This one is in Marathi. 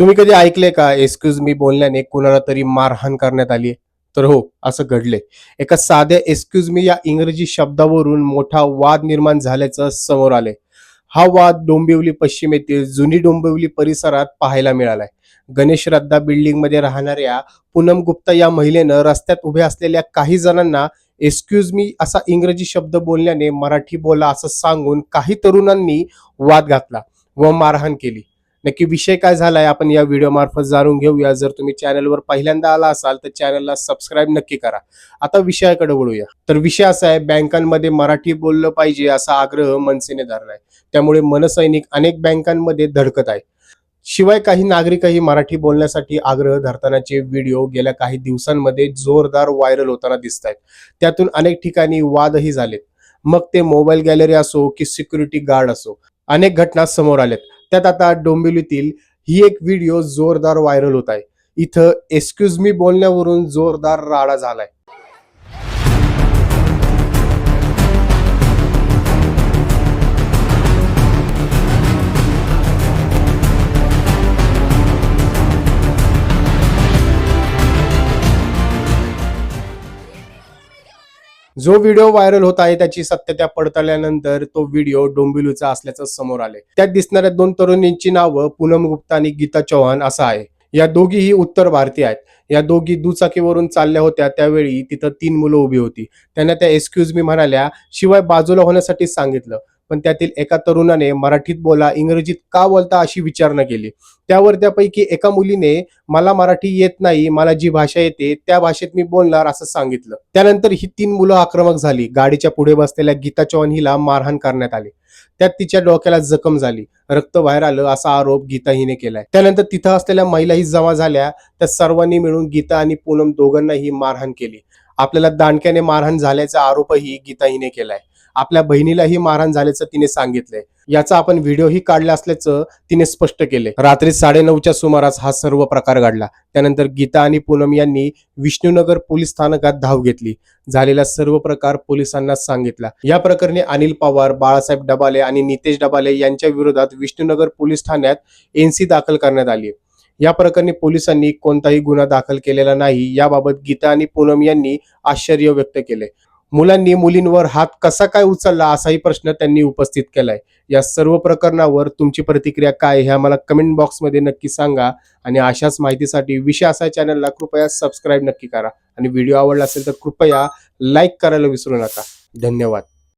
तुम्ही कधी ऐकले का? एक्सक्यूज मी बोलण्याने कुणाला तरी मारहाण करण्यात आली तर हो असं घडले एका साध्या एक्सक्यूज मी या इंग्रजी शब्दावरून मोठा वाद निर्माण झाल्याचं समोर आले हा वाद डोंबिवली पश्चिम येथील जुनी डोंबिवली परिसरात पाहायला मिळालाय. गणेश रद्दा बिल्डिंगमध्ये राहणाऱ्या पूनम गुप्ता या महिलेनं रस्त्यात उभ्या असलेल्या काही जणांना एक्सक्यूज मी असा इंग्रजी शब्द बोलल्याने मराठी बोला असं सांगून काही तरुणांनी वाद घातला व मारहाण केली. नक्की विषय काय झालाय आपण या व्हिडिओ मार्फत जाणून घेऊया. जर तुम्ही चॅनलवर पहिल्यांदा आला असाल तर चॅनलला सबस्क्राईब नक्की करा. आता विषयाकडे वळूया. तर विषय असा आहे बँकांमध्ये मराठी बोललं पाहिजे असा आग्रह मनसेने धरलाय. त्यामुळे मनसैनिक अनेक बँकांमध्ये धडकत आहे. शिवाय काही नागरिकही मराठी बोलण्यासाठी आग्रह धरतानाचे व्हिडिओ गेल्या काही दिवसांमध्ये जोरदार व्हायरल होताना दिसत आहेत त्यातून अनेक ठिकाणी वादही झालेत. मग ते मोबाईल गॅलरी असो की सिक्युरिटी गार्ड असो अनेक घटना समोर आल्यात. त्यात आता डोंबिवलीतील ही एक व्हिडिओ जोरदार व्हायरल होत आहे. इथं एक्सक्यूज मी बोलण्यावरून जोरदार राडा झालाय. जो व्हिडिओ व्हायरल होत आहे त्याची सत्यता पडताळल्यानंतर तो व्हिडिओ डोंबिवलीचा असल्याचं समोर आले त्यात दिसणाऱ्या दोन तरुणींची नावं पूनम गुप्ता आणि गीता चौहान असं आहे. या दोघीही उत्तर भारतीय आहेत. या दोघी दुचाकीवरून चालल्या होत्या त्यावेळी तिथं तीन मुलं उभी होती. त्यांना त्या एक्सक्यूज मी म्हणाल्या शिवाय बाजूला होण्यासाठी सांगितलं. पण त्यातील एका तरुणाने मराठीत बोला इंग्रजीत का बोलता अशी विचारणा केली. त्यावर त्यापैकी एका मुलीने मला मराठी येत नाही मला जी भाषा येते त्या भाषेत मी बोलणार असं सांगितलं. त्यानंतर ही तीन मुलं आक्रमक झाली. गाडीच्या पुढे बसलेल्या गीता चौहान हिला मारहाण करण्यात आली. त्यात तिच्या डोक्याला जखम झाली. रक्त बाहेर आलं असा आरोप गीता हिने केलाय. त्यानंतर तिथं असलेल्या महिलाही जमा झाल्या. त्या सर्वांनी मिळून गीता आणि पूनम दोघांनाही मारहाण केली. आपल्याला दांडक्याने मारहाण झाल्याचा आरोपही गीता हिने केलाय. आपल्या बहिणीलाही मारहाण झाल्याचं तिने सांगितलंय. याचा आपण व्हिडिओही काढला असल्याचं तिने स्पष्ट केले रात्री साडेनऊच्या सुमारास हा सर्व प्रकार घडला. त्यानंतर गीता आणि पूनम यांनी विष्णुनगर पोलीस स्थानकात धाव घेतली. झालेला सर्व प्रकार पोलिसांना सांगितला. या प्रकरणी अनिल पवार बाळासाहेब डबाले आणि नितेश डबाले यांच्या विरोधात विष्णुनगर पोलीस ठाण्यात एनसी दाखल करण्यात आली या प्रकरणी पोलिसांनी कोणताही गुन्हा दाखल केलेला नाही. याबाबत गीता आणि पूनम यांनी आश्चर्य व्यक्त केले मुलांनी मुलींवर हात कसा काय उचलला असाही प्रश्न त्यांनी उपस्थित केलाय. या सर्व प्रकरणावर तुमची प्रतिक्रिया काय हे आम्हाला कमेंट बॉक्समध्ये नक्की सांगा आणि अशाच माहितीसाठी विषय असा चॅनलला कृपया सबस्क्राईब नक्की करा. आणि व्हिडिओ आवडला असेल तर कृपया लाईक करायला विसरू नका. धन्यवाद.